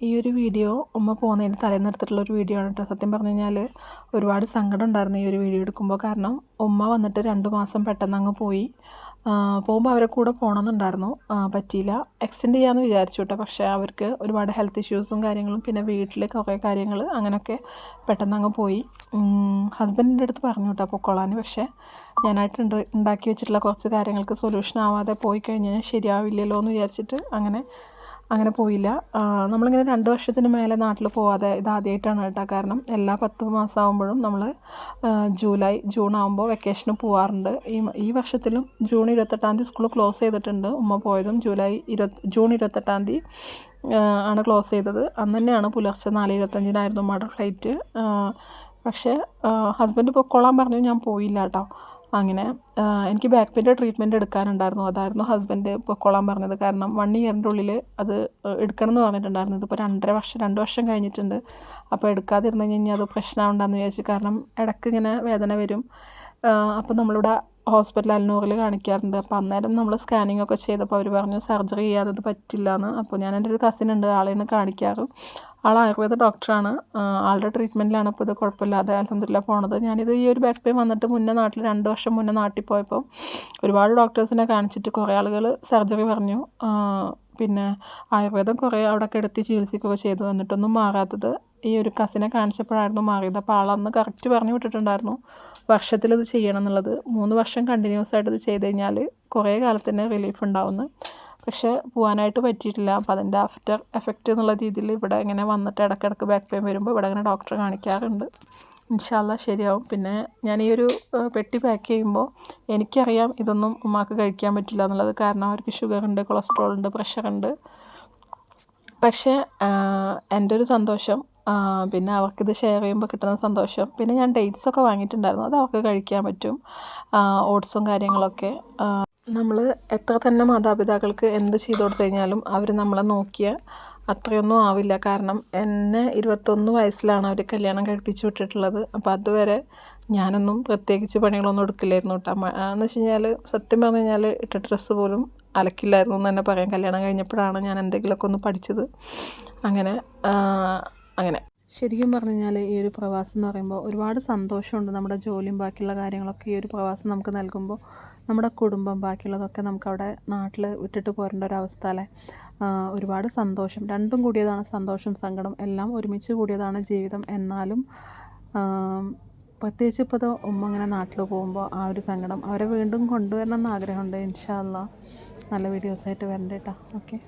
ഈ ഒരു വീഡിയോ ഉമ്മ പോകുന്നതിന് തലേന്ന് എടുത്തിട്ടുള്ള ഒരു വീഡിയോ ആണ് കേട്ടോ സത്യം പറഞ്ഞു കഴിഞ്ഞാൽ ഒരുപാട് സങ്കടം ഉണ്ടായിരുന്നു ഈ ഒരു വീഡിയോ എടുക്കുമ്പോൾ കാരണം ഉമ്മ വന്നിട്ട് രണ്ട് മാസം പെട്ടെന്ന് അങ്ങ് പോയി. പോകുമ്പോൾ അവരെ കൂടെ പോകണമെന്നുണ്ടായിരുന്നു പറ്റിയില്ല. എക്സ്റ്റെൻഡ് ചെയ്യാമെന്ന് വിചാരിച്ചു കേട്ടോ പക്ഷേ അവർക്ക് ഒരുപാട് ഹെൽത്ത് ഇഷ്യൂസും കാര്യങ്ങളും പിന്നെ വീട്ടിൽ കുറേ കാര്യങ്ങൾ അങ്ങനെയൊക്കെ പെട്ടെന്ന് അങ്ങ് പോയി. ഹസ്ബൻഡിന്റെ അടുത്ത് പറഞ്ഞു കേട്ടോ പൊക്കോളാൻ പക്ഷേ ഞാനായിട്ട് ഉണ്ടാക്കി വെച്ചിട്ടുള്ള കുറച്ച് കാര്യങ്ങൾക്ക് സൊല്യൂഷൻ ആവാതെ പോയി കഴിഞ്ഞാൽ ശരിയാവില്ലല്ലോ എന്ന് വിചാരിച്ചിട്ട് അങ്ങനെ അങ്ങനെ പോയില്ല. നമ്മളിങ്ങനെ രണ്ട് വർഷത്തിന് മേലെ നാട്ടിൽ പോവാതെ ഇതാദ്യമായിട്ടാണ് കേട്ടോ. കാരണം എല്ലാ പത്ത് മാസമാകുമ്പോഴും നമ്മൾ ജൂലൈ ജൂൺ ആകുമ്പോൾ വെക്കേഷന് പോവാറുണ്ട്. ഈ ഈ വർഷത്തിലും ജൂൺ ഇരുപത്തെട്ടാം തീയതി സ്കൂൾ ക്ലോസ് ചെയ്തിട്ടുണ്ട്. ഉമ്മ പോയതും ജൂലൈ ഇരുപത്തി ജൂൺ ഇരുപത്തെട്ടാം തീയതി ആണ് ക്ലോസ് ചെയ്തത്. അന്ന് തന്നെയാണ് പുലർച്ചെ നാല് ഇരുപത്തഞ്ചിനായിരുന്നു ഉമ്മയുടെ ഫ്ലൈറ്റ് പക്ഷേ ഹസ്ബൻഡ് പൊക്കോളാൻ പറഞ്ഞു ഞാൻ പോയില്ല കേട്ടോ. അങ്ങനെ എനിക്ക് ബാക്ക് പെയിന്റെ ട്രീറ്റ്മെന്റ് എടുക്കാനുണ്ടായിരുന്നു. അതായിരുന്നു ഹസ്ബൻഡ് പൊക്കോളാൻ പറഞ്ഞത്. കാരണം വൺ ഇയറിന്റെ ഉള്ളിൽ അത് എടുക്കണം എന്ന് പറഞ്ഞിട്ടുണ്ടായിരുന്നു. ഇതിപ്പോൾ രണ്ടര വർഷം രണ്ട് വർഷം കഴിഞ്ഞിട്ടുണ്ട്. അപ്പോൾ എടുക്കാതിരുന്ന് കഴിഞ്ഞാൽ അത് പ്രശ്നമുണ്ടെന്ന് വിചാരിച്ചു കാരണം ഇടയ്ക്ക് ഇങ്ങനെ വേദന വരും. അപ്പോൾ നമ്മളിവിടെ ഹോസ്പിറ്റൽ അൽനൂറിൽ കാണിക്കാറുണ്ട്. അപ്പോൾ അന്നേരം നമ്മൾ സ്കാനിങ് ഒക്കെ ചെയ്തപ്പോൾ അവർ പറഞ്ഞു സർജറി ചെയ്യാതെ പറ്റില്ല എന്ന് അപ്പോൾ ഞാൻ എന്റെ ഒരു കസിൻ ഉണ്ട് ആളെയാണ് കാണിക്കാറ്. ആൾ ആയുർവേദ ഡോക്ടറാണ് ആളുടെ ട്രീറ്റ്മെന്റിലാണ് ഇപ്പോൾ ഇത് കുഴപ്പമില്ലാതെ അലഹമില്ല പോണത്. ഞാനിത് ഈ ഒരു ബാക്ക് പെയിൻ വന്നിട്ട് മുന്നേ നാട്ടിൽ രണ്ട് വർഷം മുന്നേ നാട്ടിൽ പോയപ്പോൾ ഒരുപാട് ഡോക്ടേഴ്സിനെ കാണിച്ചിട്ട് കുറേ ആളുകൾ സർജറി പറഞ്ഞു. പിന്നെ ആയുർവേദം കുറേ അവിടെ കിടത്തി ചികിത്സിക്കുകയൊക്കെ ചെയ്തു. എന്നിട്ടൊന്നും മാറാത്തത് ഈ ഒരു കസിനെ കാണിച്ചപ്പോഴായിരുന്നു മാറിയത്. അപ്പോൾ ആളന്ന് കറക്റ്റ് പറഞ്ഞു വിട്ടിട്ടുണ്ടായിരുന്നു. വർഷത്തിൽ ഇത് ചെയ്യണം എന്നുള്ളത്. മൂന്ന് വർഷം കണ്ടിന്യൂസ് ആയിട്ട് ഇത് ചെയ്ത് കഴിഞ്ഞാൽ കുറേ കാലത്തിന് റിലീഫ് ഉണ്ടാവുന്നു. പക്ഷേ പോകാനായിട്ട് പറ്റിയിട്ടില്ല. അപ്പോൾ അതിന്റെ ആഫ്റ്റർ എഫക്റ്റ് എന്നുള്ള രീതിയിൽ ഇവിടെ ഇങ്ങനെ വന്നിട്ട് ഇടയ്ക്കിടയ്ക്ക് ബാക്ക് പെയിൻ വരുമ്പോൾ ഇവിടെ ഇങ്ങനെ ഡോക്ടറെ കാണിക്കാറുണ്ട്. ഇൻഷാല്ല ശരിയാവും. പിന്നെ ഞാൻ ഈ ഒരു പെട്ടി പാക്ക് ചെയ്യുമ്പോൾ എനിക്കറിയാം ഇതൊന്നും ഉമ്മാക്ക് കഴിക്കാൻ പറ്റില്ല എന്നുള്ളത്. കാരണം അവർക്ക് ഷുഗർ ഉണ്ട് കൊളസ്ട്രോൾ ഉണ്ട് പ്രഷർ ഉണ്ട്. പക്ഷേ എന്റെ ഒരു സന്തോഷം പിന്നെ അവർക്കിത് ഷെയർ ചെയ്യുമ്പോൾ കിട്ടുന്ന സന്തോഷം. പിന്നെ ഞാൻ ഡേറ്റ്സ് ഒക്കെ വാങ്ങിയിട്ടുണ്ടായിരുന്നു. അത് അവർക്ക് കഴിക്കാൻ പറ്റും. ഓട്സും കാര്യങ്ങളൊക്കെ. നമ്മൾ എത്ര തന്നെ മാതാപിതാക്കൾക്ക് എന്ത് ചെയ്തു കൊടുത്തു കഴിഞ്ഞാലും അവർ നമ്മളെ നോക്കിയ അത്രയൊന്നും ആവില്ല. കാരണം എന്നെ ഇരുപത്തൊന്ന് വയസ്സിലാണ് അവർ കല്യാണം കഴിപ്പിച്ച് വിട്ടിട്ടുള്ളത്. അപ്പോൾ അതുവരെ ഞാനൊന്നും പ്രത്യേകിച്ച് പണികളൊന്നും എടുക്കില്ലായിരുന്നു കേട്ടോ എന്ന് വെച്ച് കഴിഞ്ഞാൽ സത്യം പറഞ്ഞു കഴിഞ്ഞാൽ ഇട്ട ഡ്രസ്സ് പോലും അലക്കില്ലായിരുന്നു എന്ന് തന്നെ പറയാം. കല്യാണം കഴിഞ്ഞപ്പോഴാണ് ഞാൻ എന്തെങ്കിലുമൊക്കെ ഒന്ന് പഠിച്ചത്. അങ്ങനെ അങ്ങനെ. ശരിക്കും പറഞ്ഞു കഴിഞ്ഞാൽ ഈ ഒരു പ്രവാസം എന്ന് പറയുമ്പോൾ ഒരുപാട് സന്തോഷമുണ്ട് നമ്മുടെ ജോലിയും ബാക്കിയുള്ള കാര്യങ്ങളൊക്കെ ഈ ഒരു പ്രവാസം നമുക്ക് നൽകുമ്പോൾ നമ്മുടെ കുടുംബം ബാക്കിയുള്ളതൊക്കെ നമുക്ക് അവിടെ നാട്ടിൽ വിട്ടിട്ട് പോരേണ്ട ഒരവസ്ഥ അല്ലേ? ഒരുപാട് സന്തോഷം. രണ്ടും കൂടിയതാണ് സന്തോഷം സങ്കടം. എല്ലാം ഒരുമിച്ച് കൂടിയതാണ് ജീവിതം. എന്നാലും പ്രത്യേകിച്ച് ഇപ്പോൾ ഉമ്മ ഇങ്ങനെ നാട്ടിൽ പോകുമ്പോൾ ആ ഒരു സങ്കടം അവരെ വീണ്ടും കൊണ്ടുവരണം എന്ന് ആഗ്രഹമുണ്ട്. ഇൻഷാല്ല നല്ല വീഡിയോസായിട്ട് വരണ്ട കേട്ടോ ഓക്കെ.